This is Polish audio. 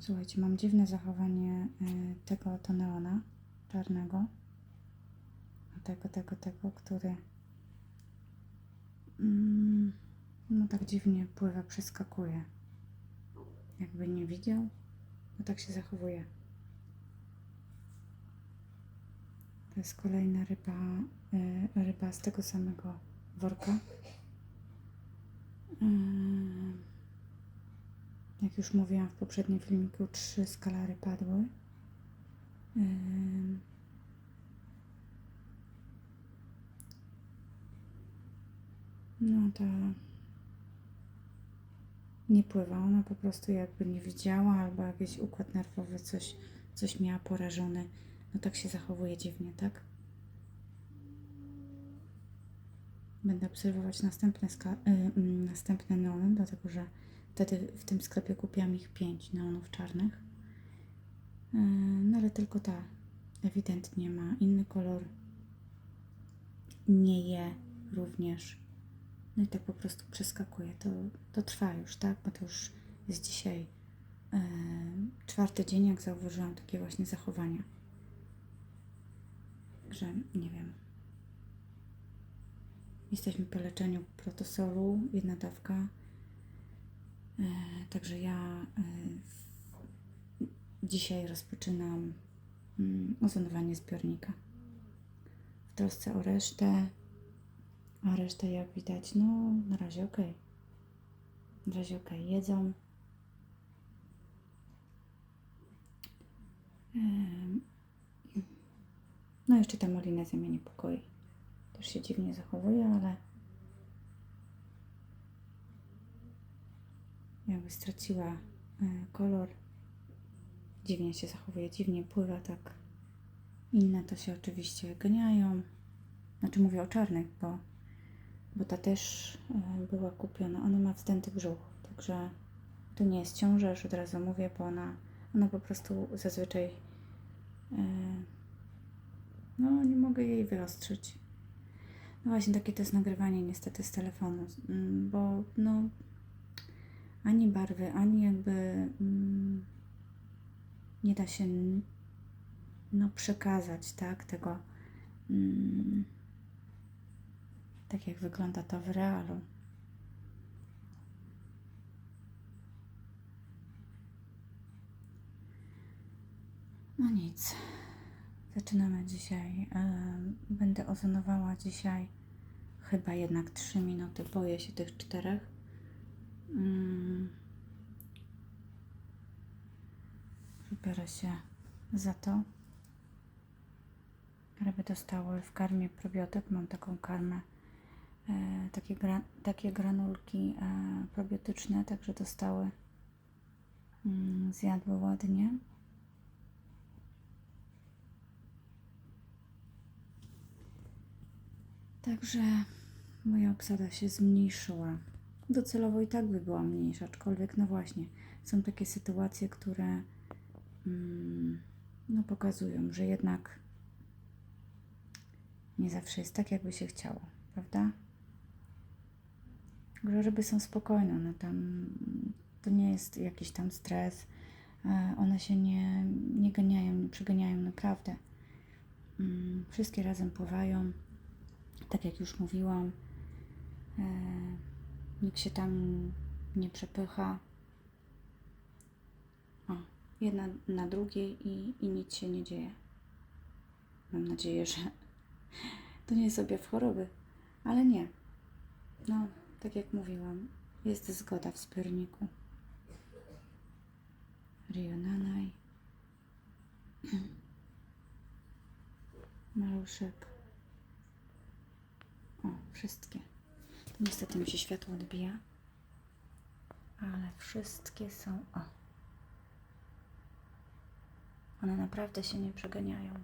Słuchajcie, mam dziwne zachowanie y, tego oto neona czarnego. Tego, tego, tego, który mm, no tak dziwnie pływa, przeskakuje. Jakby nie widział, no tak się zachowuje. To jest kolejna ryba, y, ryba z tego samego worka. Ym, Jak już mówiłam w poprzednim filmiku, trzy skalary padły. No ta nie pływa, ona po prostu jakby nie widziała, albo jakiś układ nerwowy coś, coś miała porażony. No tak się zachowuje dziwnie, tak? Będę obserwować następne, ska- y, mm, następne neony, dlatego że wtedy w tym sklepie kupiłam ich pięć neonów czarnych. Y, no ale tylko ta ewidentnie ma inny kolor. Nie je również. No i tak po prostu przeskakuje. To, to trwa już, tak? Bo to już jest dzisiaj e, czwarty dzień, jak zauważyłam takie właśnie zachowania. Że nie wiem. Jesteśmy po leczeniu protosolu, jedna dawka. E, także ja e, dzisiaj rozpoczynam mm, ozonowanie zbiornika. W trosce o resztę, a reszta jak widać, no na razie ok. Na razie ok, jedzą. No jeszcze ta molinezja mnie niepokoi. Też się dziwnie zachowuje, ale jakby straciła e, kolor. Dziwnie się zachowuje, dziwnie pływa tak. Inne to się oczywiście ganiają. Znaczy mówię o czarnych, bo, bo ta też e, była kupiona. Ona ma wzdęty brzuch, także tu nie jest ciąża, już od razu mówię, bo ona, ona po prostu zazwyczaj e, no nie mogę jej wyostrzyć. No właśnie takie to jest nagrywanie niestety z telefonu, bo no ani barwy, ani jakby mm, nie da się no przekazać, tak, tego mm, tak jak wygląda to w realu. No nic. Zaczynamy dzisiaj. Będę ozonowała dzisiaj chyba jednak 3 minuty. Boję się tych czterech. Mm. Wybiorę się za to. Ryby dostały w karmie probiotyk. Mam taką karmę. E, takie, gra, takie granulki e, probiotyczne, także dostały. Mm, zjadły ładnie. Także moja obsada się zmniejszyła. Docelowo i tak by była mniejsza, aczkolwiek no właśnie, są takie sytuacje, które mm, no pokazują, że jednak nie zawsze jest tak, jakby się chciało, prawda? Że są spokojne, no tam to nie jest jakiś tam stres, e, one się nie, nie ganiają, nie przeganiają naprawdę. Mm, Wszystkie razem pływają tak jak już mówiłam, nikt się tam nie przepycha. O, jedna na drugiej i, i nic się nie dzieje. Mam nadzieję, że to nie jest objaw choroby, ale nie. No, tak jak mówiłam, jest zgoda w zbiorniku. Rionanaj. Maluszek. O, wszystkie. Niestety mi się światło odbija. Ale wszystkie są. O. One naprawdę się nie przeganiają.